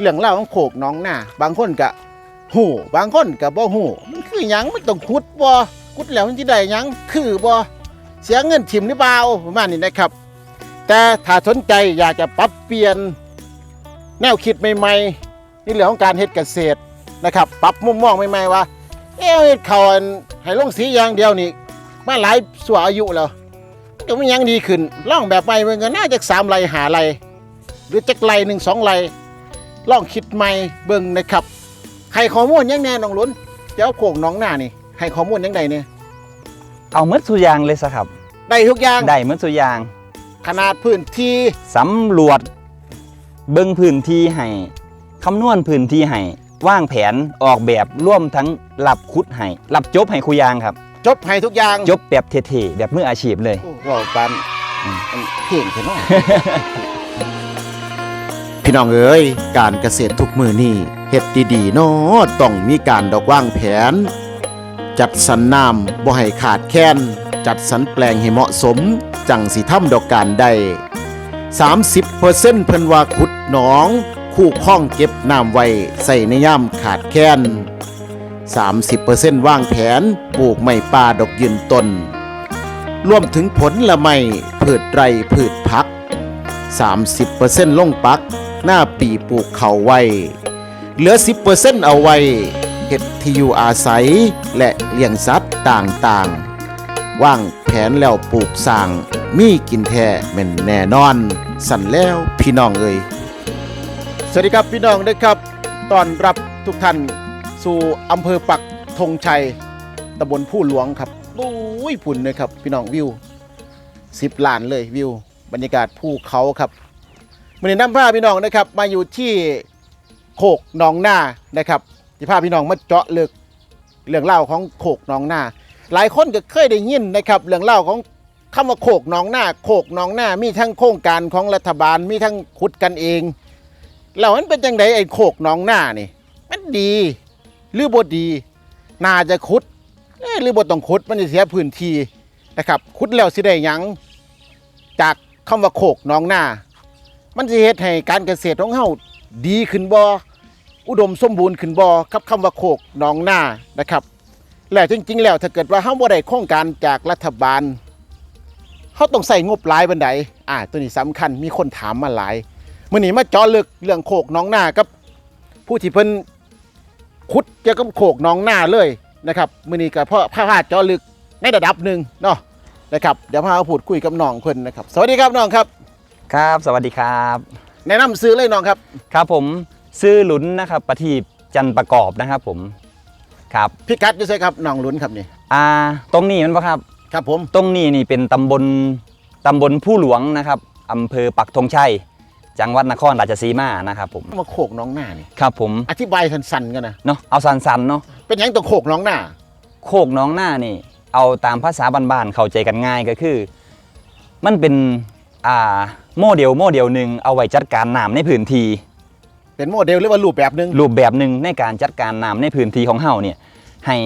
เรื่องเล่าวของโขกน้องหน้าบางคนก็หูบางคนก็บ่หูมันคือหยังมันต้องขุดบ่ขุดแล้วมันสิได้หยังคือบ่เสียเงินทิมหรือเปล่าประมาณนี้นะครับ แต่ถ้าสนใจอยากจะปรับเปลี่ยน แนวคิดใหม่ๆในเรื่องของการเฮ็ดเกษตรนะครับ ปรับมุมมองใหม่ๆว่าเอ้เฮ็ดเขาวอันให้ลงสีอย่างเดียวนี่มาหลายสัวอายุแล้วก็ไม่ยังดีขึ้นล่องแบบใหม่มันก็น่าจะสามไรหาไรหรือจักไรหนึ่งสองไร ลองคิดใหม่เบิ่งนะครับให้ข้อมูลยังแน่น้องหลุนเจ้าโขงน้องหน้านี่ให้ข้อมูลยังไดเนี่ยเอาหมดสุอยางเลยสะครับได้ทุกอย่างได้หมดสุอยาง ขนาดพื้นที่สำรวจ เบิ่งพื้นที่ให้คำนวณพื้นที่ให้วางแผนออกแบบร่วมทั้งรับคุดให้รับจบให้คุยางครับ จบให้ทุกอย่างจบแบบเท่ๆแบบมืออาชีพเลยโอ้ว่าปันอืมอันเพ่งเถอะเนาะ พี่น้องเอ้ยการเกษตรทุกมือนี่เฮ็ดดีๆเนาะต้องมีการดอกว่างแผน จัดสรรน้ำบ่ให้ขาดแคลนจัดสรรแปลงให้เหมาะสม จังสิทำดอกการได้ 30%เพิ่นว่าขุดหนอง คู่ข้องเก็บน้ำไว้ใส่ในย่ามขาดแคลน30%ว่างแผนปลูกไม้ป่าดอกยืนต้นรวมถึงผลละไม้พืชไรพืชพัก 30%ลงปัก หน้าปีปลูกเขาไว้ เหลือ 10%เอาไว้เห็ดที่อยู่อาศัยและเลี้ยงสัตว์ต่างๆ ว่างแผนแล้วปลูกสร้างมีกินแท้แม่นแน่นอน สั่นแล้วพี่น้องเอ่ยสวัสดีครับพี่น้องด้วยครับตอนรับทุกท่านสู่อำเภอปักธงชัยตำบลผู้หลวงครับโอ้ยปุ่นเลยครับ พี่น้องวิวสิบล้านเลยวิว บรรยากาศภูเขาครับ มื่อนี้น้ำผ้าพี่น้องนะครับ มาอยู่ที่โขกหนองนานะครับที่พาพี่น้องมาเจาะลึกเรื่องเล่าของโขกหนองนาหลายคนก็เคยได้ยินนะครับเรื่องเล่าของคำว่าโขกหนองนาโขกหนองนามีทั้งโครงการของรัฐบาลมีทั้งขุดกันเองแล้วมันเป็นจังไดไอ้โขกหนองนานี่มันดีหรือบ่ดีนาจะขุดหรือบ่ต้องขุดมันจะเสียพื้นที่นะครับขุดแล้วสิได้ยังจากคำว่าโขกหนองนา มันสิเฮ็ดให้การเกษตรของเฮาดีขึ้นบ่อุดมสมบูรณ์ขึ้นบ่กับคำว่าโขกหนองหน้านะครับ แล้วจริง ๆ แล้วถ้าเกิดว่าเฮาบ่ได้โครงการจากรัฐบาลเฮาต้องใส่งบหลายบันไดอ่าตัวนี้สำคัญมีคนถามมาหลายมื้อนี้มาเจาะลึกเรื่องโขกหนองหน้ากับผู้ที่เพิ่นขุดเกี่ยวกับโขกหนองหน้าเลยนะครับมื้อนี้ก็เพราะพาพาเจาะลึกในระดับหนึ่งเนาะนะครับเดี๋ยวพามาพูดคุยกับน้องเพิ่นนะครับ สวัสดีครับน้องครับ ครับ สวัสดีครับ แนะนำซื้อเลยน้องครับครับผมซื้อหลุนนะครับประทีปจันทร์ประกอบนะครับผมครับพิกัดอยู่ไสครับน้องลุ้นครับนี่อ่าตรงนี้มันปะครับ ครับผมตรงนี้นี่เป็นตำบลตำบลผู้หลวงนะครับอำเภอปักธงชัย จังหวัดนครราชสีมานะครับผมมาโขกหน้องหน้านี่ครับผมอธิบายสั้นๆกันนะเนาะเอาสันๆเนาะเป็นหยังต้องโขกหน้องหน้าโคกน้องหน้านี่ เอาตามภาษาบ้านๆเข้าใจกันง่ายก็คือ มันเป็น อ่าโมเดลโมเดลหนึ่งเอาไว้จัดการน้ำในพื้นที่เป็นโมเดลหรือว่ารูปแบบหนึงรูปแบบหนึ่งในการจัดการน้ำในพื้นที่ของเฮาเนี่ยให้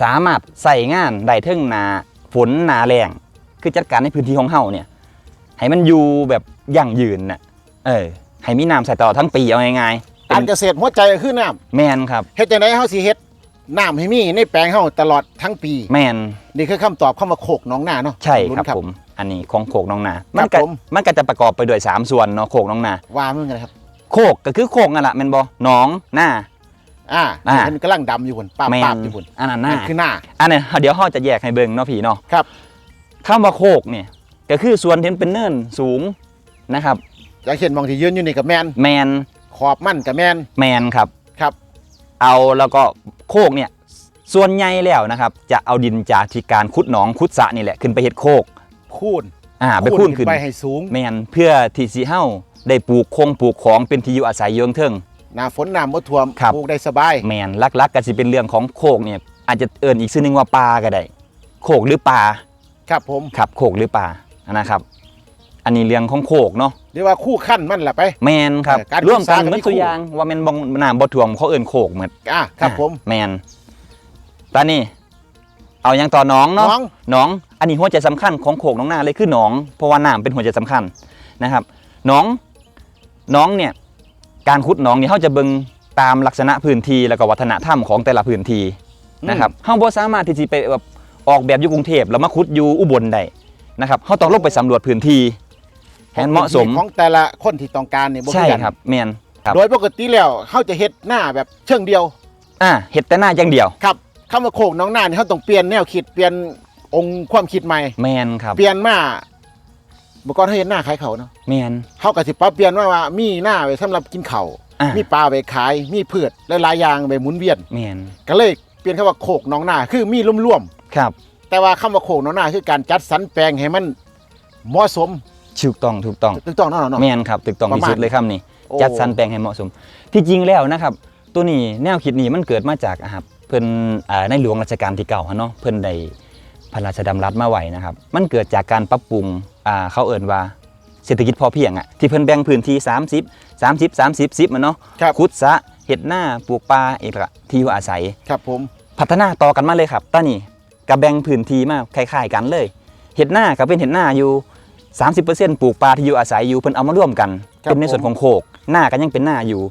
สามารถใส่งานได้เทิงหนาฝนหนาแรงคือจัดการในพื้นที่ของเฮาเนี่ยให้มันอยู่แบบยั่งยืนน่ะเออให้มีน้ำใส่ตลอดทั้งปีเอาง่ายๆเป็การนเกษตรหัวใจก็คือน้แมนครับำเฮ็ดจังไดเฮาสิเฮ็ดน้ำให้มีในแปลงเฮาตลอดทั้งปี แมนนี่คือคำตอบคำว่าโขกหน้องหน้าเนาะใช่ครับลุ้นผม อันนี้ของโคกน้องนาครัมับก็ผม มันก็จะประกอบไปด้วยสามส่วนเนาะโคกน้องนา ว่ามึงกันครับ โคกก็คือโคกนั่นแหละแมนบอหนองหน้า อ่าอ่ามันกำลังดำอยู่พุ่นป้าบแมป้านบอยู่พุ่นอันนั้นหน้า นั่นคือหน้า อันนี้เดี๋ยวเฮาจะแยกให้เบิ่งเนาะพี่เนาะครับ คำว่าโคกเนี่ยก็คือส่วนที่เป็นเนินสูงนะครับ อย่างเช่นมองที่ยืนอยู่นี่กับแมนแมนขอบมันกับแมน แมนครับ ครับ เอาแล้วก็โคกเนี่ยส่วนใหญ่แล้วนะครับ จะเอาดินจากที่การขุดหนองขุดสระนี่แหละขึ้นไปเฮ็ดโคก คูนอ่าไปพูนขึ้นไปให้สูงแมนเพื่อที่สิเฮาได้ปลูกคงปลูกของเป็นที่อยู่อาศัยเยืองเทิงหน้าฝนน้ำบ่ท่วมครับปลูกได้สบายแมนลักๆก็สิเป็นเรื่องของโคกเนี่ยอาจจะเอิ้นอีกชื่อนึงว่าปลาก็ได้โคกหรือปลาครับผมครับโคกหรือปลานะครับ อันนี้เรื่องของโคกเนาะเรียกว่าคู่ขั้นมันแหละไป แมนครับเออการร่วมกันศึกษากับเหมือนที่ตัวคู่อย่างว่าแมนบองน้ำบ่ท่วมเขาเอิ้นโคกเหมือนอะครับผมแมนตอนนี้เอายังต่อน้องเนาะน้องน้องอันนี้หัวใจสำคัญของโขกน้องนาเลยคือน้องเพราะว่าน้ำเป็นหัวใจสำคัญนะครับน้องน้องเนี่ยการขุดหนองนี่เขาจะเบิ่งตามลักษณะพื้นที่แล้วก็วัฒนธรรมของแต่ละพื้นที่นะครับเฮาบ่สามารถที่จะไปแบบออกแบบอยู่กรุงเทพแล้วมาขุดอยู่อุบลได้นะครับเฮาต้องลงไปสำรวจพื้นที่ให้มันเหมาะสมของแต่ละคนที่ต้องการนี่บ่ใช่อกันครับแม่นครับโดยปกติแล้วเขาจะเฮ็ดหน้าแบบเชิงเดียวอ่าเฮ็ดแต่หน้าอย่างเดียวครับคำว่าโคกน้องหน้านี่เขาต้องเปลี่ยนแนวคิดเปลี่ยน องค์ความคิดใหม่ แม่นครับเปลี่ยนมาเมื่อก่อนเขาเห็นหน้าขายเขาวเนาะแม่นเขาก็สิปรับเปลี่ยนว่าว่ามีหน้าไว้สำหรับกินเขาวอ่ามีปลาไปขาย มีพืชหลายๆอย่างไปหมุนเวียน แม่นก็เลยเปลี่ยนคำว่าโคกน้องหน้าคือมีร่วมครับๆแต่ว่าคำว่าโคกน้องหน้าคือการจัดสรรแปลงให้มันเหมาะสมถูกต้องถูกต้อง ถูกต้องเนาะเนาะ แม่นครับถูกต้องประที่มาณสุดเลยครับนี่โอ้ จัดสรรแปลงให้เหมาะสม ที่จริงแล้วนะครับ ตัวนี้แนวคิดนี้มันเกิดมาจากอะครับเพิ่นอ่าในหลวงรัชกาลที่เก่าฮะเนาะเพิ่นได้ พระราชดำรัสมาไว้นะครับ มันเกิดจากการปรับปรุงอ่าเขาเอ่นว่าเศรษฐกิจพอเพียงอะที่เพิ่นแบ่งพื้นที่ 30 30 30 10มันเนาะครับ ขุดสระเฮ็ดหน้าปลูกปลาเอกละที่อยู่อาศัย ครับผม พัฒนาต่อกันมาเลยครับตอนนี้กับแบ่งพื้นที่มาคล้ายๆกันเลย เห็ดหน้ากับเป็นเห็ดหน้าอยู่ 30%ปลูกปลาที่อยู่อาศัยอยู่เพิ่นเอามาร่วมกันเป็นในส่วนของโคก หน้าก็ยังเป็นหน้าอยู่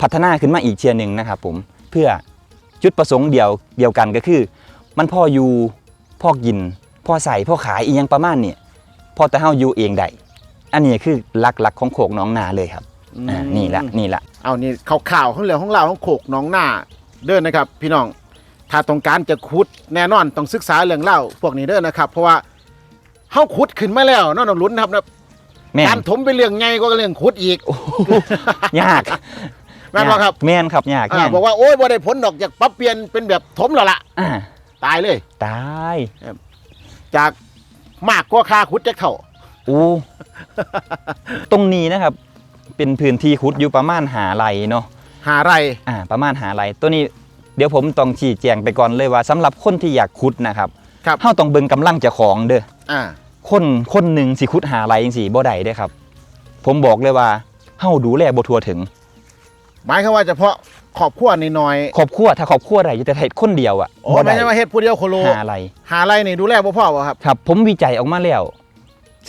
พัฒนาขึ้นมาอีกเชียร์หนึ่งนะครับผมเพื่อจุดประสงค์เดียวเดียวกันก็คือ มันพ่ออยู่ พ่อกินพ่อใส่พ่อขายอีกยังประมาณเนี่ยพ่อแต่เฮาอยู่เองได้อันนี้คือหลักๆของโคกหน้องนาเลยครับอ่านี่ละนี่ละเอานี่ข่าวๆของเรื่องของเราของโขกน้องหน้าเด้อนะครับ พี่น้องถ้าต้องการจะขุดแน่นอนต้องศึกษาเรื่องเล่าพวกนี้เด้อนะครับ เพราะว่าเฮาขุดขึ้นมาแล้วเนอกจากลุ้นนะครับนะแม่นการถมเป็นเรื่องไงก็เรื่องขุดอีกยากแม่นบ่ครับแม่นครับยากอ่าแม่นบอกว่าโอ้ยบ่ได้ผลดอกจากปรับเปลี่ยนเป็นแบบถมแล้วล่ะอ่า ตายเลย ตายจากมากกว่าค่าขุดจะเท่าโอ้ตรงนี้นะครับ เป็นพื้นที่ขุดอยู่ประมาณหาไรเนาะหาไรอ่า ประมาณหาไรตัวนี้เดี๋ยวผมต้องชี้แจงไปก่อนเลยว่าสำหรับคนที่อยากขุดนะครับครับเฮาต้องเบิ่งกำลังเจ้าของเด้ออ่าคนคนหนึ่งสิขุดหาไรจังซี่บ่ได้เด้อครับ ผมบอกเลยว่าเฮาดูแลบ่ทั่วถึง หมายความว่าเฉพาะ ขอบขั้วน้อยครอบครัวถ้าครอบครัวใดอยู่แต่เฮ็ดคนเดียวอะๆโอ้บ่ไม่ได้ใช่ว่าเฮ็ดผู้เดียวโคโล หาไรหาไรนี่ดูแลบ่พอบ่ครับ ครับ ผมวิจัยออกมาแล้ว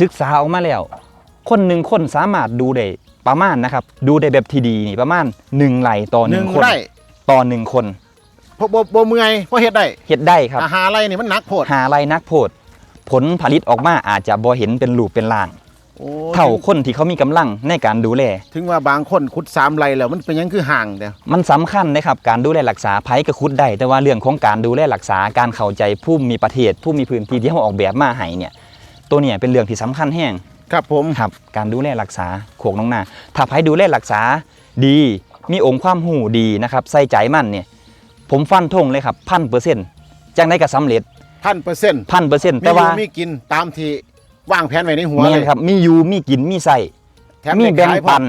ศึกษาออกมาแล้ว คนหนึ่งคนสามารถดูได้ประมาณนะครับ ดูได้แบบที่ดีนี่ประมาณ1ไหลต่อหนึ่ง1คนไร่ต่อหนึ่งคนเพราะบ่บ่เมื่อยเพราะเฮ็ดได้เฮ็ดได้ครับอาหารไรนี่มันหนักโพดหาไรนักโพด ผลผลิตออกมาอาจจะบ่เห็นเป็นรูปเป็นร่าง โอ้เท่าคนที่เขามีกำลังในการดูแล ถึงว่าบางคนขุดสามไรแล้วมันเป็นหยังคือห่างเดียวมันสำคัญนะครับการดูแลรักษาภัยกระคุดได้แต่ว่าเรื่องของการดูแลรักษาการเข้าใจผู้มีประเทศ ผู้มีพื้นที่ที่เขาออกแบบมาให้เนี่ยตัวเนี่ยเป็นเรื่องที่สำคัญแห้งครับผม ครับการดูแลรักษาโขกน้องนาถ้าภัยดูแลรักษาดี มีองค์ความหูดีนะครับใส่ใจมันเนี่ยผมฟันธงเลยครับพันเปอร์เซ็นต์จังได้ก็สำเร็จพันเปอร์เซ็นต์พันเปอร์เซ็นต์มีแต่อว่ายู่มีกินตามที่ วางแผนไว้ในหัวแม่เลนยครับ มีอยู่มีกินมีใส่แถมมีได้แบ่งขายพร้อ ปัน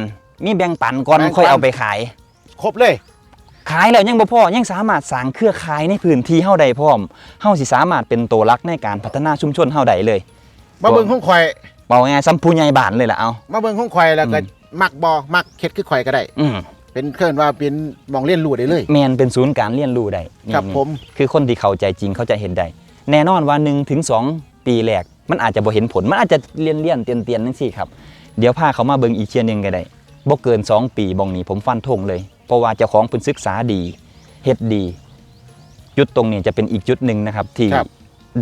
มีแบ่งปันก่อนแบ่งปัน ค่อยเอาไปขาย ครบเลย ขายแล้วยังบ่พอยังสามารถสร้างเครือข่ายในพื้นที่เฮาได้พร้อมเฮาสิสามารถเป็นตัวหลักในการพัฒนาชุมชนเฮาได้เลยมาเบิ่งของข่อยบอกง่ายๆซ้ำผู้ใหญ่บ้านเลยล่ะเอา มาเบิ่งของข่อยแล้วก็อืม มักบอมักเฮ็ดคือข่อยก็ได้ อืมเป็นเคลื่อนว่าเป็นหมองเรียนรู้ได้เลย แมนเป็นศูนย์การเรียนรู้ได้นี่ครับนี่ผม คือคนที่เข้าใจจริงเข้าใจเห็นได้ แน่นอนว่า1ถึง2ปีแรก มันอาจจะบ่เห็นผล มันอาจจะเรียนเรียนเตียนเตียนจังซี่ครับ เดี๋ยวพาเขามาเบิ่งอีกเชียหนึงก็ได้บ่เกิน 2 ปีบองนี้ผมฟันธงเลย เพราะว่าเจ้าของเพิ่นศึกษาดีเฮ็ดดี จุดตรงนี้จะเป็นอีกจุดหนึ่งนะครับที่ครับ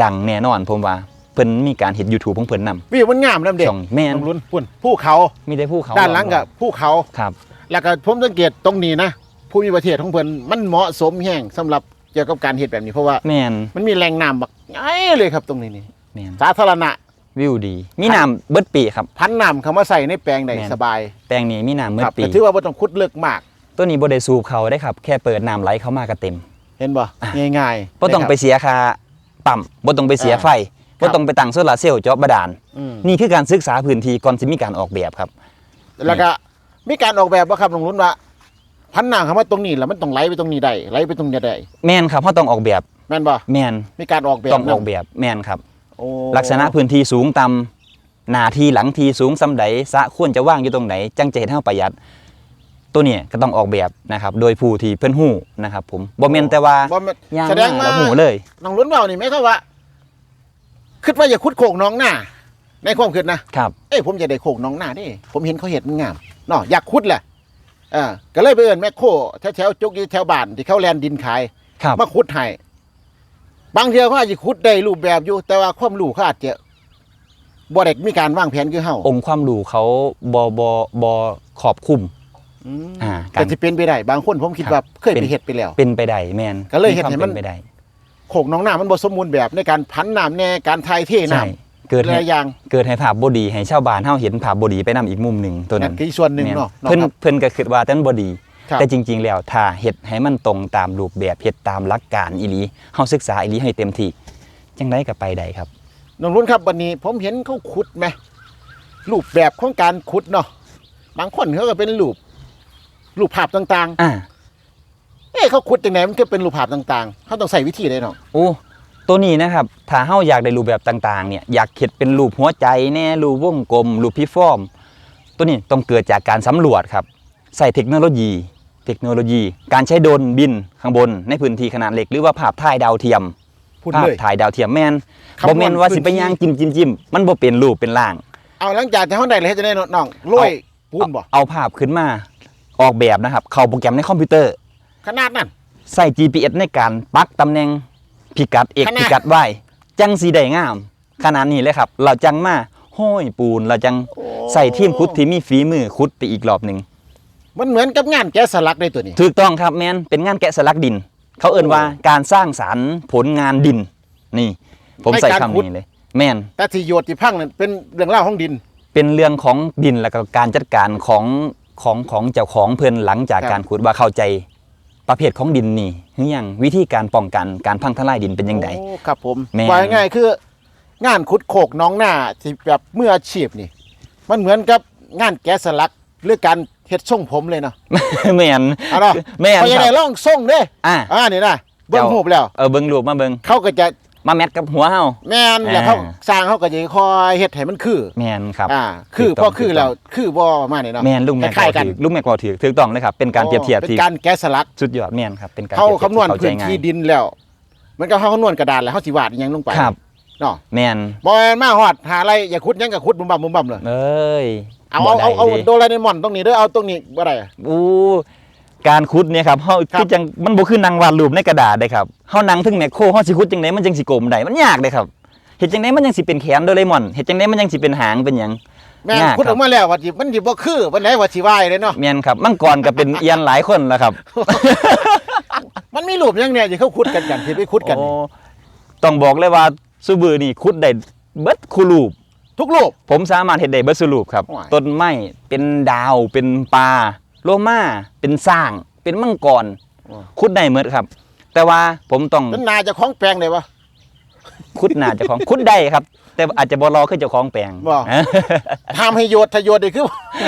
ดังแน่นอนผมว่าเพิ่นมีการเฮ็ด YouTube ของเพิ่นนำวิวมันงามนํเด็กช่องแม่นต้องลุ้นพุ่นภูเขา มีได้ผู้เขาด้านหลังกับภูเขา ครับ แล้วก็ผมสังเกตตรงนี้นะผู้มีประเทศของเพิ่นมันเหมาะสมแห้งสำหรับเกี่ยวกับการเฮ็ดแบบนี้เพราะว่าแม่นมันมีแหล่งน้ำบักใหญ่เลยครับตรงนี้นี่ แม่นสาธารณะ วิวดี มีน้ำเบิดปีครับ พันน้ำเข้ามาใส่ในแปลงได้แม่น สบายแปลงนี้มีน้ำเบิคดรับปี แต่ถือว่าบ่ต้องขุดลึกมาก ตัวนี้บ่ได้สูบเขาได้ครับ แค่เปิดน้ำไหลเข้ามาก็เต็มเห็นบ่อะง่ายๆบ่ต้องไปนะครับ เสียค่าปั๊มบ่ต้องไปเสียอ่าไฟครับ่บต้องไปตั้งโซลาร์เซลล์เจาะบาดาล อืมนี่คือการศึกษาพื้นที่ก่อนสิมีการออกแบบครับ แล้วก็มีการออกแบบว่าครับลงรุ่นว่า พันน้ำเข้ามาตรงนี้แล้วมันต้องไหลไปตรงนี้ได้ไหลไปตรงนี้ได้แม่นครับเฮาต้องออกแบบแม่นบ่ แม่นมีการออกแบบต้องออกนำแบบแม่นครับโอ้ ลักษณะพื้นที่สูงต่ำหน้าที่หลังที่สูงซำใดสระควรจะว่างอยู่ตรงไหน จังจะเฮ็ดให้เราประหยัด ตัวเนี้ก็ต้องออกแบบนะครับ โดยผู้ที่เพิ่นฮู้นะครับ ผมบ่แม่นแต่ว่าบ่แม่นย่างแสดงมาว่า แล้วฮู้เลยน้องรุ่นเบานี่ไม่เข้าว่าคิดว่าอย่าขุดโขกน้องหน้าในความคิดนะครับ เอ้ยผมจะได้โขกน้องหน้าเดิผมเห็นเขาเห็ดมันงามเนาะอยากขุดแหละอ่าก็เลยไปเอิ้นแมคโครแถวๆจุกอยู่แถวบ้านที่เขาแลนดินขายครับ มาขุดให้ บางเทีเขาอาจจะขุดได้รูปแบบอยู่ แต่ว่าความรู้เขาอาจจะบ่ได้มีการวางแผนคือเฮาองค์ความรู้เขาบอบอบอขอบคุมอืมอ่าการแต่สิเป็นไปได้บางคนผมคิดครับว่าเคยเป็ไปนเฮ็ดไปแล้ว เป็นไปได้แมนก็เลยเฮ็ดให้มันควาป็ไปได้โขกหน้องน้ามันบ่สมบูรณ์แบบในการพันน้ำแน่การทายเทน้ใช่เกิดำหให้ลายอย่างเกิดให้ภาพบดีให้ชาวบ้านเฮาเห็นภาพบดีไปนํอีกมุมหนึ่งตัวนั่นั้นนคือส่วนหนึ่งแม่นเนาะเพิ่นเนาะครับเพิ่นก็คิดว่าแต่มันบ่ดีครับ แต่จริง ๆ แล้วถ้าเฮ็ดให้มันตรงตามรูปแบบเฮ็ดตามหลักการอีหลีเฮาศึกษาอีหลีให้เต็มที่จังไดก็ไปได้ครับน้องรุ่นครับวันนี้ผมเห็นเขาขุดไหมรูปแบบของการขุดเนาะบางคนเขาก็เป็นรูปรูปภาพต่างอ่าๆเอ้เขาขุดยังไงมันก็เป็นรูปภาพต่างๆเขาต้องใส่วิธีเลยเนาะโอ้ตัวนี้นะครับถ้าเฮาอยากได้รูปแบบต่างๆ เนี่ยอยากเฮ็ดเป็นรูปหัวใจแน่รูปวงกลมรูปพิฟอร์ม ตัวนี้ต้องเกิดจากการสำรวจครับ ใส่เทคโนโลยี เทคโนโลยี การใช้โดรนบินข้างบน ในพื้นที่ขนาดเล็กหรือว่าภาพถ่ายดาวเทียมพูดภาพเลยถ่ายดาวเทียมแม่นคำนวณบ่แม่นว่าสิไปพื้นที่ย่างจิ้มจิ้มจิ้มมันบ่เป็นรูปเป็นร่าง เอาหลังจากที่เขาได้เลยให้จะได้น้องๆรวยปูนบ่เอาภาพขึ้นมาออกแบบนะครับ เข้าโปรแกรมในคอมพิวเตอร์ ขนาดนั้นใส่ GPS ในการปักตำแหน่งพิกัด X ขนาดพิกัด Y จังสีได้งาม ขนาดนี้เลยครับ เราจังมาห้อยปูนเราจังใส่ทีมคุดที่มีฝีมือคุดไปอีกรอบหนึ่ง มันเหมือนกับงานแกะสลักได้ตัวนี้ถูกต้องครับแมนเป็นงานแกะสลักดิน เขาเอ่นว่าการสร้างสารรค์ผลงานดิน นี่ ผมใส่คำนี้เลย แมนแต่ที่โยดที่พังนั่นเป็นเรื่องเล่าวของดิน เป็นเรื่องของดินและก็การจัดการของของของเจ้าของเพิ่นหลังจากครับการขุดว่าเข้าใจประเภทของดินนี่หรือยังวิธีการป้องกันการพังทลายดินเป็นยังไงโอ้ครับผมแม่นว่าง่ายๆคืองานขุดโขกน้องหน้าที่แบบเมื่ออาชีพนี่ มันเหมือนกับงานแกะสลักหรือการเฮ็ดทรงผมเลยเนาะแม่นเอาเนาะแม่นพอจะคได้รับล่องทรงเด้อ่าอ่านี่นะเบิ่งเจ้ารูปแล้วเออเบิ่งรูปมาเบิ่งเขาก็จะมาแมทกับหัวเฮาแม่นแล้วอ่าเขาสร้างเขาก็จะคอยเฮ็ดให้มันคือ แม่นครับอ่าคือถูกต้องพอคือแล้วคือบ่มาเนี่ยเนาะแม่นลุงแม็กคล้ายๆเว้ากันถือลุงแม็กเว้าถือถูกต้องเลยครับเป็นการเปรียบเทียบเป็นที่การแกะสลักสุดยอดแม่นครับเป็นการเขาเปรียบเทียบคำนวณที่เข้าใจพื้นง่ายที่ดินแล้วมันก็เขาคำนวณกระดานแล้วเขาสิวาดอิหยังลงไปครับเนาะแม่นบ่แม่นมาฮอดหาอะไรอย่าขุดหยังก็ขุดบุ่มบ่ำบุ่มบ่ำเลยเอ้ย เอาบ่เอาเอาเอาได้ โดราเอมอนตรงนี้เด้อเอาตรงนี้บ่ได้อะอู้การขุดเนี่ยครับเฮาครับ คือจังมันบ่คือนั่งวาดรูปในกระดาษเด้ครับเฮานั่งถึงแมคโครเฮาสิขุดจังไดมันจังสิกลมได้มันยากเด้ครับเฮ็ดจังไดมันจังสิเป็นแขนโดเรมอนเฮ็ดจังไดมันจังสิเป็นหางเป็นหยัง แม่นยากขุดคอรัอบกมาแล้วว่าสิมันสิบ่คือวันไหนว่าสิวายเลยเนาะแม่นครับมังกรก็เป็น เอียนหลายคนแล้วครับมันมีรูปหยังเนี่ยที่เขาขุดกันกันที่ไปขุดกันนี่โอ้ต้องบอกเลยว่าซูบือนี่ขุดได้เบิดคูรูป ทุกรูป ผมสามารถเห็นได้เบิดสูรูปครับว้ายต้นไม้เป็นดาวเป็นปลาโลมาเป็นสร้าง เป็นมังกรขุดได้เมดครับ แต่ว่าผมต้องมันน่าจะของแปลงได้วะขุดหน้าเจ้าของขุดได้ครับ แต่อาจจะบ่รอขึ้นเจ้าของแปลงบ่ ทำให้โยดถ้าโยดได้คือ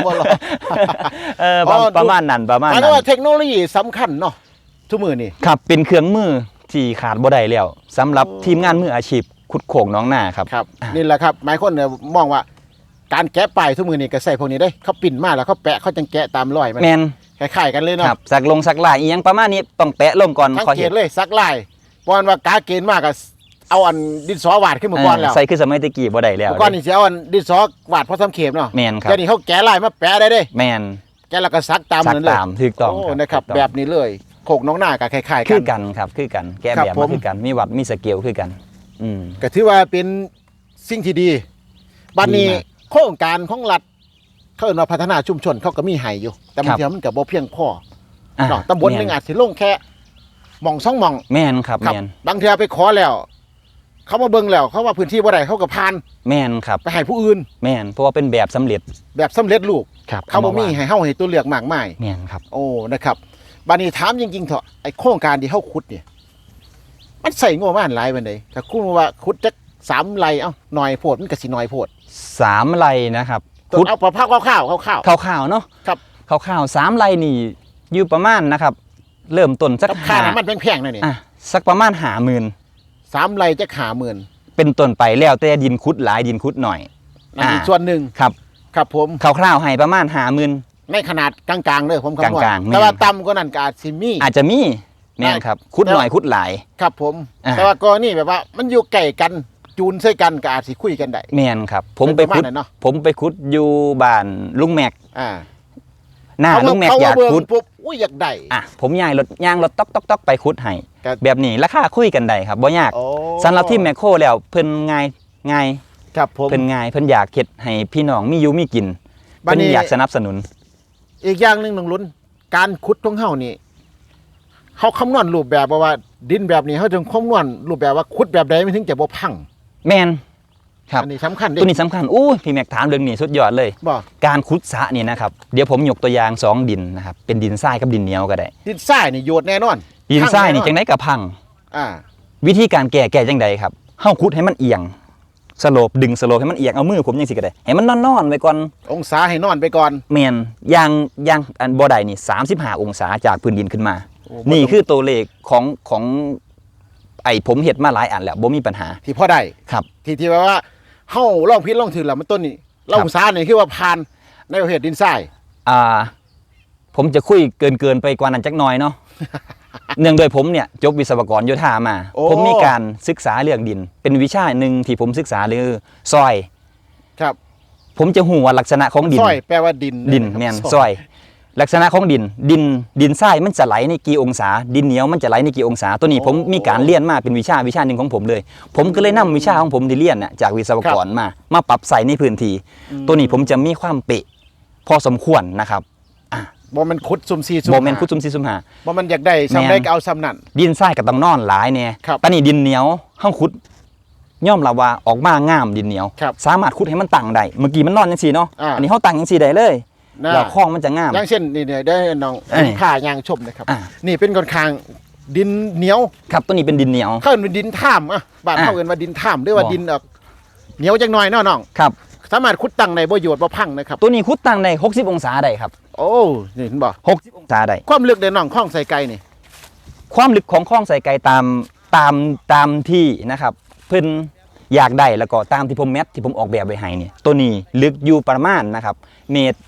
บ่หรอกเออประอ๋อดู ประมาณนั้นประมาณหมายนั้ความว่านเทคโนโลยีสำคัญเนาะทุกมือนี่ ครับเป็นเครื่องมือที่ขาดบ่ได้แล้วสำหรับทีมงานมืออาชีพ ขุดโขงน้องหน้าครับครับอ่านี่แหละครับหมายคนเนี่ยมองว่า การแกะป้ายทุกมือนี่ก็ใส่พวกนี้ได้เขาปิ่นมาแล้วเขาแปะเขาจังแกะตามรอยมันแมนคล้ายๆกันเลยเนาะครับสักลงสักลายอีหยังประมาณนี้ต้องแปะลงก่อนสังขอเกเห็ตนเลยซักลายบอนว่ากาเกณฑ์มากก็เอาอันดินสอวาดขึ้นมาก่อนแล้วใส่คือสมัยตะกี้บ่ได้แล้วเมื่อก่อนนี่สิเอาอันดินสอวาดพอสำเข็มเนาะแมนครับเดี๋ยวนี้เขาแกะลายมาแปะได้เด้แมนแกะแล้วก็ซักตามสักนั้นเลยตามถูกต้องโอ้นะครับถูกต้องแบบนี้เลยโขกน้องหน้ากับคล้ายๆคืกัอนกันครับคือกันแก้ครับแบบผมมาคือกันมีวัดมีสเกลคือกัน อืม ก็ถือว่าเป็นสิ่งที่ดีบัดนี้ดีมาก โครงการของรัฐเขาเอิ้นว่าพัฒนาชุมชนเขาก็มีให้อยู่ แต่บางครับทีมันก็บ่เพียงพออะเนาะตำบลหนึงอาจสิลงแค่หม่องสองหม่อง แม่นครับครับแม่นบางเทีไปขอแล้ว เขามาเบิ่งแล้ว เขาว่าพื้นที่บ่ได้เขาก็พานแม่นครับ ไปให้ผู้อื่น แม่นเพราะว่าเป็นแบบสำเร็จแบบสำเร็จรูปครับเขาบ่มีว่ให้เฮาให้ตัวเลือกมากมาย แม่นครับ โอ้นะครับบัดนี้ถามจริงๆเถอะไอ้โครงการที่เฮาขุดเนี่ย มันใส่งบประมาณหลายปานใดถ้าคุณว่าขุดจักสามไร่เอ้าหน่อยโพดมันก็สิน้อยโพดสามไร่นะครับตัวขุดเอาพอภาพคร่าวๆคร่าวข้าวๆเนาะครับข้าวๆสามไร่นี่อยู่ประมาณนะครับ เริ่มต้นๆสักกับค่าหาน้ำมันแพงๆนั่นนี่อะสักประมาณหาหมื่นสามไร่จักหาหมื่นเป็นต้นไปแล้วแต่ดินคุดหลายดินคุดหน่อย อันนี้อ่า ส่วนหนึ่งครับครับผมคร่าวๆให้ประมาณหาหมื่น ในขนาดกลางๆเลยผมคำนวณกลางๆแต่ว่าแม่นต่ำกว่านั้นก็อาจสิมีอาจจะมี แม่นครับคุดหน่อยคุดหลาย ครับผม อ่า แต่ว่ากรณีแบบว่า มันอยู่ใกล้กันจูนใส่กันก็อาจสิคุยกันได้แม่นครับ ผมไปเป็นประคุดมาณนั้นเนาะผมไปคุดอยู่บ้านลุงแม็ก อ่าหน้าลุงแม็กเขอยากเบิ่งขุด ปุ๊บอุ้ยอยากได้ อะผมย่างรถย่างรถต๊อกต๊อกต๊อกไปขุดให้ครับ แบบนี้ราคาคุยกันได้ครับบ่ยากโอ้สำหรับที่แมคโครแล้วเพิ่นง่ายง่ายครับผม เพิ่นง่ายเพิ่นอยากเฮ็ดให้พี่น้องมีอยู่มีกินบัดเพิ่นนี้ อยากสนับสนุน อีกอย่างหนึ่งน้องลุ้น การขุดของเฮานี่ เขาคำนวณรูปแบบว่า ดินแบบนี้เขาจึงคำนวณรูปแบบว่าขุดแบบใดมันถึงจะบ่พังแมนครับอันนี้สำคัญเด้ตัวนี้สำคัญอู้พี่แม็กถามเรื่องนี้สุดยอดเลย บ่การขุดสระนี่นะครับเดี๋ยวผมยกตัวอย่างสองดินนะครับเป็นดินทรายกับดินเหนียวก็ได้ ดินทรายนี่โยดแน่นอนดินทรายนี่พัจังแอไดกับพัง อ่า วิธีการแก้แก้จังไดครับเฮาขุดให้มันเอียงสโลปดึงสโลปให้มันเอียงเอามือผมจังซี่ก็ได้ให้มันนอนๆไว้ก่อนองศาให้นอนไปก่อนแม่นอย่างอย่างอันบ่ได้นี่35 องศาจากพื้นดินขึ้นมาโอ้บ่ นี่ต้องคือตัวเลขของของไอ้ผมเฮ็ดมาหลายอันแล้วบ่มีปัญหา ที่พอได้ครับ ที่ที่ว่าว่าเฮาลองพิษลองถือแล้วมันต้นนี่เราองศานี่คือว่าผ่านในประเภทดินทรายอ่า ผมจะคุยเกินเกินไปกว่านั้นจักหน่อยเนาะเนื่องโดยผมเนี่ยจบวิศวกรโยธามาโอ้ผมมีการศึกษาเรื่องดิน เป็นวิชาหนึ่งที่ผมศึกษาคือซอย ครับ ผมจะหูว่าลักษณะของดินซอยแปลว่าดินดินนะครับแม่นซอย ลักษณะของดิน ดินดินทรายมันจะไหลในกี่องศา ดินเหนียวมันจะไหลในกี่องศา ตัวนี้ผมมีการเรียนมาเป็นวิชาวิชาหนึ่งของผมเลย ผมก็เลยนำวิชาของผมที่เรียนน่ะจากวิศวกรมา มาปรับใส่ในพื้นที่ตัวนี้ผมจะมีความเป๊ะพอสมควรนะครับบ่แมันขุดซุ่มซีซุ่มโมเมนต์หาคุดซุมซีซุมหาบ่มันอยากได้แม่นซ้ำได้ก็เอาซ้ำนั่นดินทรายกับต้องนอนหลายเนี่ยครับตอนนี้ดินเหนียวห้องขุดย่อมรับว่าออกมางามดินเหนียวครับสามารถขุดให้มันตั้งได้เมื่อกี้มันนอนยังสีเนาะอ่าอันนี้เขาตั้งยังสีได้เลย นะ แล้วคลองมันจะงาม อย่างเช่นนี่เนี่ยได้น้องเอ้ยผ้ายางชมนะครับ อ่า นี่เป็นค่อนข้างดินเหนียวครับตัวนี้เป็นดินเหนียว เขาเอิ้นว่าดินท่ามอะบ้านอ่าเขาเอิ้นว่าดินท่ามหรือว่าบ่ ดินออกเหนียวจังหน่อยเนาะน้องครับ สามารถขุดตั้งในบ่โยดบ่พังนะครับตัวนี้ขุดตั้งได้60 องศาได้ครับโอ้นี่เห็นบ่60องศาได้ความลึกเด้น้องคล้องใส่ไก่นี่ความลึกของคลองใส่ไกลตามตามตามที่นะครับ เพิ่นอยากได้แล้วก็ตามที่ผมแมทที่ผมออกแบบไว้ให้เนี่ยตัวนี้ลึกอยู่ประมาณนะครับเมตร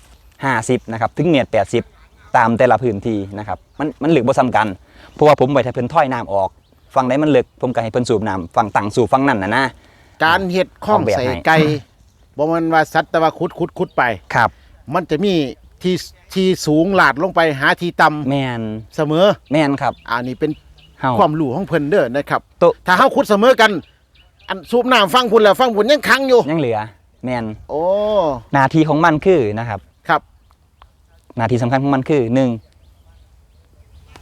50นะครับถึงเมตร80 ตามแต่ละพื้นที่นะครับมันมันลึกบ่ซ้ำกัน เพราะว่าผมไว้ถ้าเพิ่นถ้อยน้ำออกฝั่งไหนมันลึกผมก็ให้เพิ่นสูบน้ำฝั่งต่างสูบฝั่งนั้นน่ะนะ การเฮ็ดคล้องออกแบบใส่ให้ ไก่บ่แมันว่าสัตว์แต่ว่าขุดขุดขุดไป ครับมันจะมีที่ที่สูงหลาดลงไปหาที่ต่ำแมนเสมอ แมนครับอันนี้เป็นเฮา ความรู้ของเพิ่นเด้อนะครับ โตะถ้าเฮาขุดเสมอกัน อันสูบน้ำฟังพุ่นแล้วฟังพุ่นยังค้างอยู่ ยังเหลือแมนโอ้ หน้าที่ของมันคือนะครับครับ หน้าที่สำคัญของมันคือหนึ่ง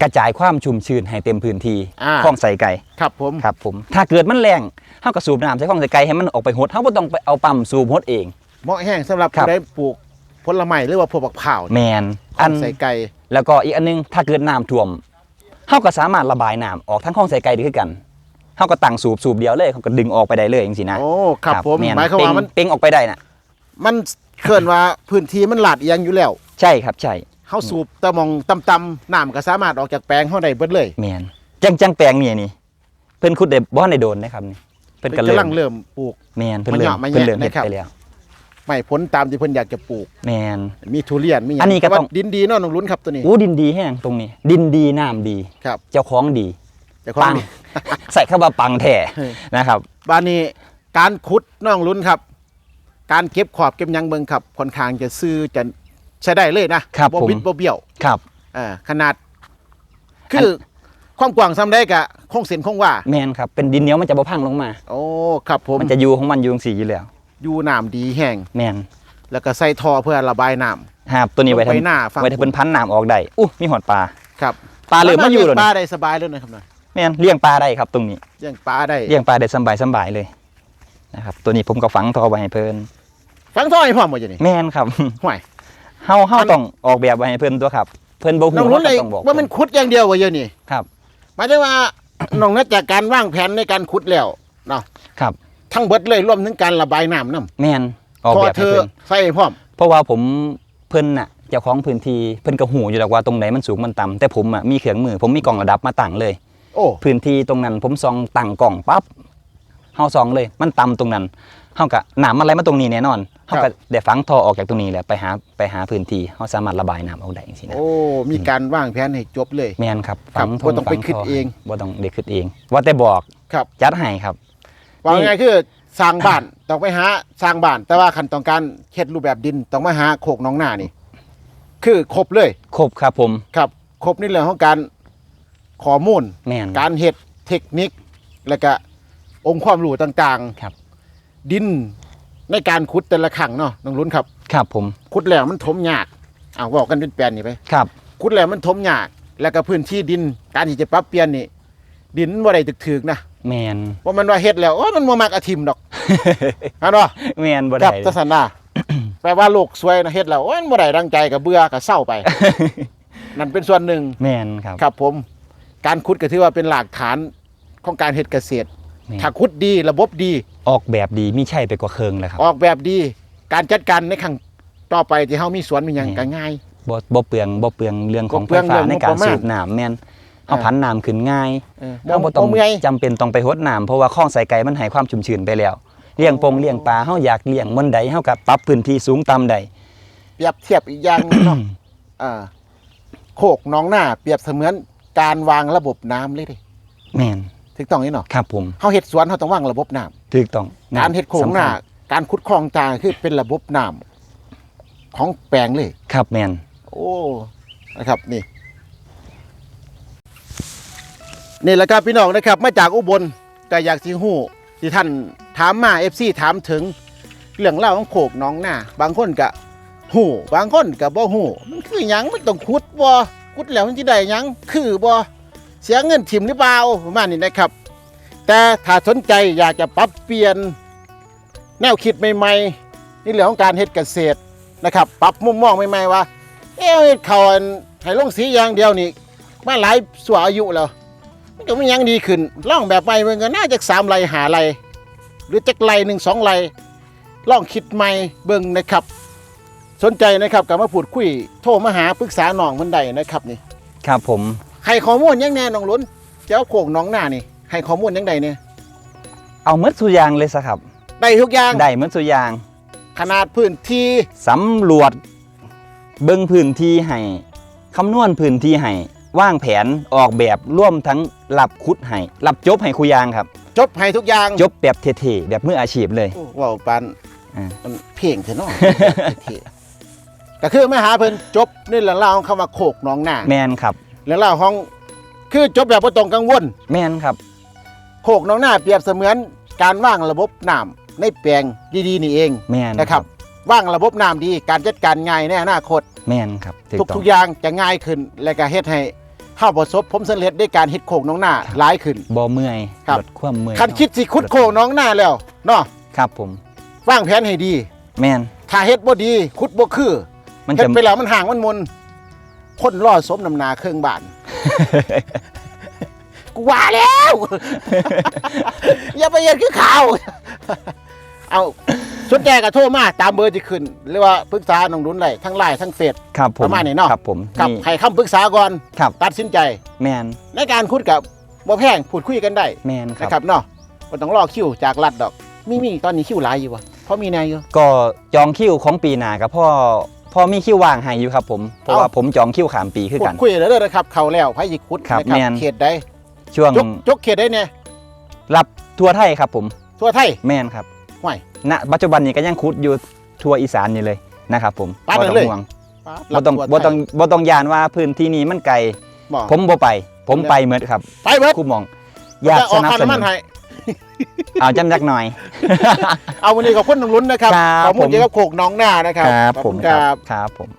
กระจายความชุ่มชื้นให้เต็มพื้นที่อ่าคลองใส่ไก่ครับผม ครับผมถ้าเกิดมันแรงเฮาก็สูบน้ำใส่คลองใส่ไก่ให้มันออกไปหดเฮาบ่ต้องไปเอาปั๊มสูบหดเอง เหมาะแห้งสำหรับครับ ผู้ใดปลูกผลไม้หรือว่าพวกบักเผาวแมนอัอันนใส่ไก่แล้วก็อีกอันนึงถ้าเกิดน้ำท่วมเฮาก็สามารถระบายน้ำออกทั้งคลองใส่ไก่ได้คือกันเฮาก็ตั้งสูบสูบเดียวเลยเขาก็ดึงออกไปได้เลยจังซี่นะโอ้ครับผมแนหมายความว่ามันเป่งเป่งออกไปได้น่ะมันเคลื่อนว่าพื้นที่มันหลาดเอียงอยู่แล้ว ใช่ครับใช่เฮาสูบตะมองต่ำๆน้ำก็สามารถออกจากแปลงเฮาได้เบิดเลยแมนจังจังแปลงนี่นี่ เพิ่นขุดได้บ่ทันได้โดนนะครับนี่เพิ่นก็กำเริ่ลัมงเริ่มปลูก แมนเพิ่นเริ่มมาเหยาะมาแยะเพิ่นเริ่มเฮ็ดนะครับ ไปแล้ว ไม่ผลตามที่เพิ่นอยากจะปลูก แมน มีทุเรียนมีหยัอันนี้ก็ต้อง ว่าดินดีเนาะน้องลุ้นครับตัวนี้อู้ดินดีแห้งตรงนี้ ดินดีน้ำดี ครับเจ้าของดีแต่ของปัง นี่ ใส่เข้ามาปังแท้เฮ้ย นะครับ บ้านนี้การขุดน้องลุ้นครับ การเก็บขอบเก็บหยังเบิงครับค่อนข้างจะซื้อจะ ใช้ได้เลยนะครับผม บิดบ่เบี้ยวครับ อ่าขนาด คือความกว้างซ้ำได้กะคงเส้นคงว่า แมนครับ เป็นดินเหนียวมันจะบ่พังลงมา โอ้ครับผมมันจะอยู่ของมันอยู่จังซี่อยู่แล้ว อยู่น้ำดีแห้งแมนแล้วก็ใส่ท่อเพื่อระบายน้ำ ครับ ตัวนี้ไว้ลงไปหน้าฝั่ง ไว้ถ้าเพิ่นพันน้ำออกได้อู้มีหอดปลา ครับปลาเหลือมาอยู่แล้แล้วปลานี่ได้สบายเลยนะครับหน่อยแมนเลี้ยงปลาได้ครับตรงนี้ เลี้ยงปลาได้เลี้ยงปลาได้สำบายสำบายเลยนะครับ ตัวนี้ผมก็ฝังท่อไว้ให้เพิ่นฟังท่อให้พร้อมหมดอยู่นี่แมนครับ ห่วย เฮาเฮามันต้องออกแบบไว้ให้เพิ่นตัวครับ เพิ่นบ่ฮู้น้องลุ้นเลยเฮาก็ต้องบอกว่ามันขุดอย่างเดียวว่าเยอะนี่ครับ หมายถึงว่า น้องนัดจากการวางแผนในการขุดแล้วเนาะครับ ทั้งเบิดเลยรวมถึงการระบายน้ำน้ำแม่นออกพอแบบเธให้อเพิ่น ใส่ให้พร้อม เพราะว่าผมเพิ่นน่ะเจ้าของพื้นที่เพิ่นก็หูอยู่แล้วว่าตรงไหนมันสูงมันต่ำแต่ผมอะมีเครื่องมือ ผมมีกล่องระดับมาตั้งเลย โอ้พื้นที่ตรงนั้นผมส่องตั้งกล่องปั๊บเฮาส่องเลย มันต่ำตรงนั้นเฮาก็น้ำอะไรมาตรงนี้แน่นอน เฮาก็ได้ฝังท่อออกจากตรงนี้แหละไปหาไปหาพื้นที่เฮาสามารถระบายน้ำออกได้จังซี่นะโอ้มีการวางแผนให้จบเลยแม่นครับครับฝังบ่ต้องไปฝัคิดเอง บ่ต้องได้คิดเอง ว่าแต่บอกครับจัดให้ครับ ว่าไงคือสร้างบ้านต้องไปหาสร้างบ้าน แต่ว่าคันต้องการเฮ็ดรูปแบบดินต้องมาหาโคกหน้องหน้านี่ คือครบเลยครบครับผมครับ ครบในเรื่องของการข้อมูล แม่นการเฮ็ดเทคนิคแล้วก็องค์ความรู้ต่างครับๆดิน ในการขุดแต่ละครั้งเนาะน้องลุ้นครับครับผมขุดแล้วมันถมยากอ้าวบอกกันเป็นแปลนนี่ไปครับขุดแล้วมันถมยาก แล้วก็พื้นที่ดิน การที่จะปรับเปลี่ยนนี่ดินบ่ได้ถึกๆนะแมนว่ามันว่าเฮ็ดแล้วโอ้ยมันบ่มักอาทิมดอกอันว่าแมนบ่คได้รับทัศนาแปลว่าโลกสวยนะเฮ็ดแล้วโอ้ยมันบ่ได้ดังใจก็เบื่อก็เศร้าไปนั่นเป็นส่วนหนึ่งแมนครับ ครับผม การขุดก็ถือว่าเป็นหลักฐานของการเฮ็ดเกษตรแม่น ถ้าขุดดีระบบดีออกแบบดีมีใช่ไปกว่าเคิงเลยครับ ออกแบบดีการจัดการในครั้งต่อไปที่เฮามีสวนมีหยังแม่นก็ง่ายบ่บ่เปลืองบ่เปลืองเรื่องของบ่ไฟเปลืองฟ้าเรื่องในการงบประมาณสูบน้ำแม่นเฮาอ่าพันน้ำขึ้นง่ายเออเฮาบ่ต้องเมื่อยจำเป็นต้องไปรดน้ำเพราะว่าคลองสายไก่มันให้ความชุ่มชื้นไปแล้วเลี้ยงปงเลี้ยงปลาเฮาอยากเลี้ยงมนใดเฮาก็ปรับพื้นที่สูงต่ำใดเปรียบเทียบอีกอย่างหนึ่งเนาะอ่าโคกหน้องหน้า เปรียบเสมือนการวางระบบน้ำเลยเดิแม่น ถูกต้องนี่เนาะครับผมเฮาเฮ็ดสวนเฮาต้องวางระบบน้ำถูกต้องการเฮ็ดโคกหน้าสำคัญการขุดคลองต่างคือเป็นระบบน้ำของแปลงเลยครับแม่นโอ้นะครับนี่นี่แหละครับพี่น้องนะครับมาจากอุบลก็อยากสิฮู้ที่ท่านถามมาเอฟซีถามถึงเรื่องเล่าวของโขกหน้องหน้าบางคนก็ฮู้บางคนก็บ่ฮู้มันคือหยังมันต้องขุดบ่ขุดแล้วมันสิได้หยังคือบ่ เสียเงินถิ่มหรือเปล่าประมาณนี้นะครับ แต่ถ้าสนใจอยากจะปรับเปลี่ยนแนวคิดใหม่ๆในเรื่องของการเฮ็ดเกษตรนะครับ ปรับมุมมองใหม่ๆว่าเอ้ยเขาให้ลงสีอย่างเดียวนี่มาหลายสัวอายุแล้วมันก็ไม่ยังดีขึ้นล่องแบบใหม่มันก็น่าจะสามไรหาไรหรือจักไรหนึ่งสองไรล่องคิดใหม่เบิ่งนะครับ สนใจนะครับกับมาพูดคุยโทรมาหาปรึกษาหน้องมันใดนะครับนี่ ครับผม ให้ข้อมูลยังแน่น้องหลุนเจ้าโขงน้องหน้านี่ให้ข้อมูลยังใดเนี่ยเอาหมดสุอยางเลยซะครับได้ทุกอย่างได้หมดสุอยาง ขนาดพื้นที่สำรวจ เบิ่งพื้นที่ให้คำนวณพื้นที่ให้วางแผนออกแบบร่วมทั้งรับคุดให้รับจบให้คุยางครับ จบให้ทุกอย่างจบแบบเท่ๆแบบมืออาชีพเลยโอ้ว้าวปานอ่ามันเพ่งเถอะเนาะเท่ๆก็คือมาหาเพิ่นจบนี่เรื่องราวของคำว่าโขกน้องหน้าแมนครับ เรื่องราวของคือจบแบบบ่ต้องกังวล แมนครับโขกน้องหน้าเปรียบเสมือนการว่างระบบน้ำในแปลงดีๆนี่เองแมนนะครับว่างระบบน้ำดีการจัดการง่ายในอนาคต แมนครับถูกทุกต้อทุงกอย่างจะง่ายขึ้น และก็เฮ็ดให้เฮาประสบผลสำเร็จด้วยการเฮ็ดโขกน้องหน้าหลายขึ้น บ่เมื่อยครับ ลดความเมื่อยคันคิดสิขุดโขกน้องหน้าแล้วเนาะครับผม วางแผนให้ดี แมนถ้าเฮ็ดบ่ดีขุดบ่คือมันเฮ็จะดไปแล้วมันห่างมันมน คนรอสมน้ำหนาเครื่องบ้านกูว่าแล้ว อย่าไปเย็นคือข่าว เอาสนใจก็โทรมาตามเบอร์ที่ขึ้นหรือว่าปรึกษาน้องดุนได้ทั้งไลน์ทั้งเฟซครับผมประมาณนี้เนาะครับผมครับนี่ ให้คำปรึกษาก่อนครับ ตัดสินใจ แมนในการคุดกับบ่แพงพูดคุยกันได้แมนคนะครัรับ บเนาะบ่ต้องรอคิวจากรัฐดอก มีมีตอนนี้คิวหลายอยู่วะเพราะมีแนวอยู่ก็จองคิวของปีหน้ากับพ่อพ่ อมีคิวว่างให้อยู่ครับผม เพราะเอ้าว่าผมจองคิวขามปีคือพูกัดนคุยแล้วเด้อนะครับ เข้าแล้วไผสิคุดครับนะครัแม่นเขตใดช่วงจกจกเขตได้เนี่ยรับทั่วไทยครับผม ทั่วไทยแม่นครับห่วยณปัจจุบันนี้ก็ยังคุดอยู่ทั่วอีสานนี่เลยนะครับผมปานบ่นั้นต้องเลยห่วงรับ่ต้องทั่วไทยบ่ต้องบ่ต้องยานว่าพื้นที่นี้มันไกลบ่ผมบ่ไป ผมไปเมดครับ ไปเบิดครูหมอง อยากจะอสอกนับค่าสนุน้ำมันนให้ เอาจำจักหน่อย เอาวันนี้ขอบคุณน้องลุ้นนะครับครับขอบคุณผมเกี่ยวกับโขกน้องหน้านะครับครับขอบผคุมณคครัรับบครับผม